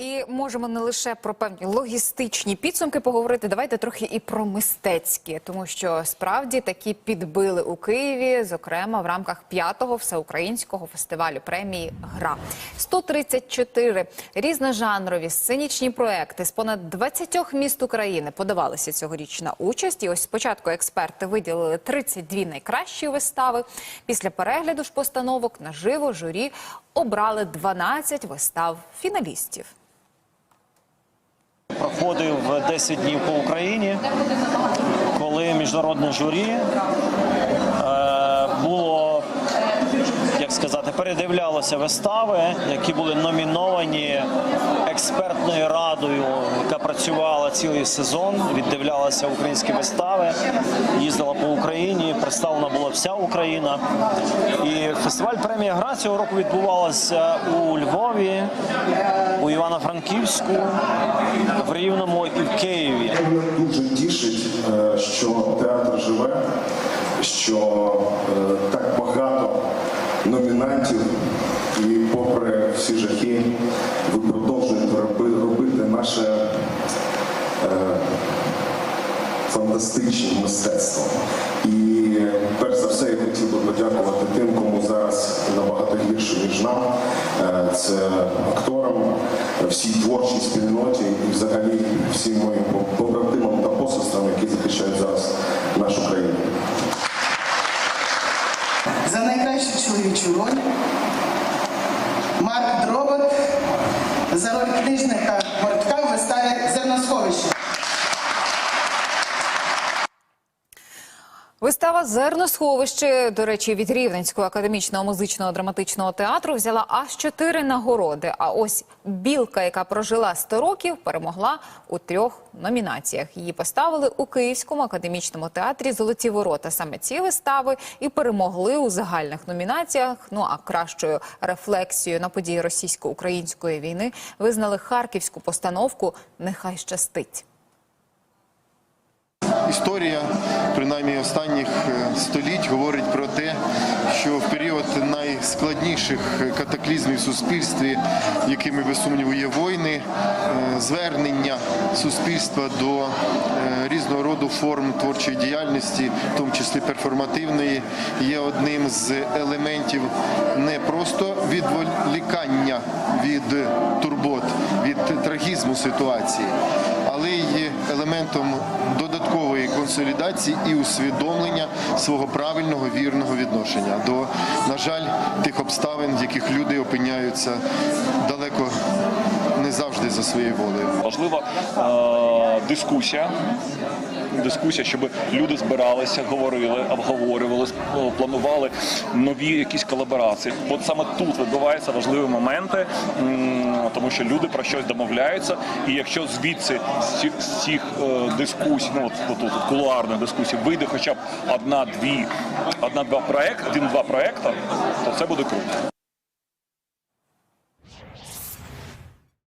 І можемо не лише про певні логістичні підсумки поговорити. Давайте трохи і про мистецькі, тому що справді такі підбили у Києві, зокрема в рамках п'ятого всеукраїнського фестивалю премії Гра 134 різножанрові сценічні проекти з понад 20 міст України подавалися цьогоріч на участь. І ось спочатку експерти виділили 32 найкращі вистави. Після перегляду ж постановок наживо журі обрали 12 вистав фіналістів. Проходив 10 днів по Україні, коли міжнародне журі е, було, як сказати, передивлялося вистави, які були номіновані експертною радою, яка працювала цілий сезон, віддивлялася українські вистави, їздила по Україні, представлена була вся Україна. І фестиваль премія Гра цього року відбувалася у Львові, Івано-Франківську, в Рівному і в Києві. Мене дуже тішить, е, що театр живе, що е, так багато номінантів, і попри всі жахи, ви продовжуєте робити наше е, фантастичне мистецтво. І перш за все я хотів би подякувати тим, набагато гірше, ніж нам. Е, Це акторам, всій творчій спільноті і взагалі всім моїм побратимам та посестрам, які захищають зараз нашу країну. За найкращу чоловічу роль Марк Дробот за роль книжника Бортка в виставі Зерносховище. Вистава Зерносховище, до речі, від Рівненського академічного музичного драматичного театру взяла аж чотири нагороди. А ось білка, яка прожила 100 років, перемогла у трьох номінаціях. Її поставили у Київському академічному театрі Золоті ворота. Саме ці вистави і перемогли у загальних номінаціях. Ну а кращою рефлексією на події російсько-української війни визнали харківську постановку Нехай щастить. Історія, принаймні останніх е, століть, говорить про те, що в період найскладніших катаклізмів в суспільстві, якими без сумніву є війни, е, звернення суспільства до е, різного роду форм творчої діяльності, в тому числі перформативної, є одним з елементів не просто відволікання від турбот, від трагізму ситуації, але й елементом додаткової консолідації і усвідомлення свого правильного вірного відношення до, на жаль, тих обставин, в яких люди опиняються далеко завжди за своєю волею. Важлива е, дискусія. Дискусія, щоб люди збиралися, говорили, обговорювали, е, планували нові якісь колаборації. От саме тут відбуваються важливі моменти, тому що люди про щось домовляються. І якщо звідси з цих е, дискусій, ну от тут кулуарних дискусій, вийде хоча б одна-дві, одна-два проекти, один-два проекти, то це буде круто.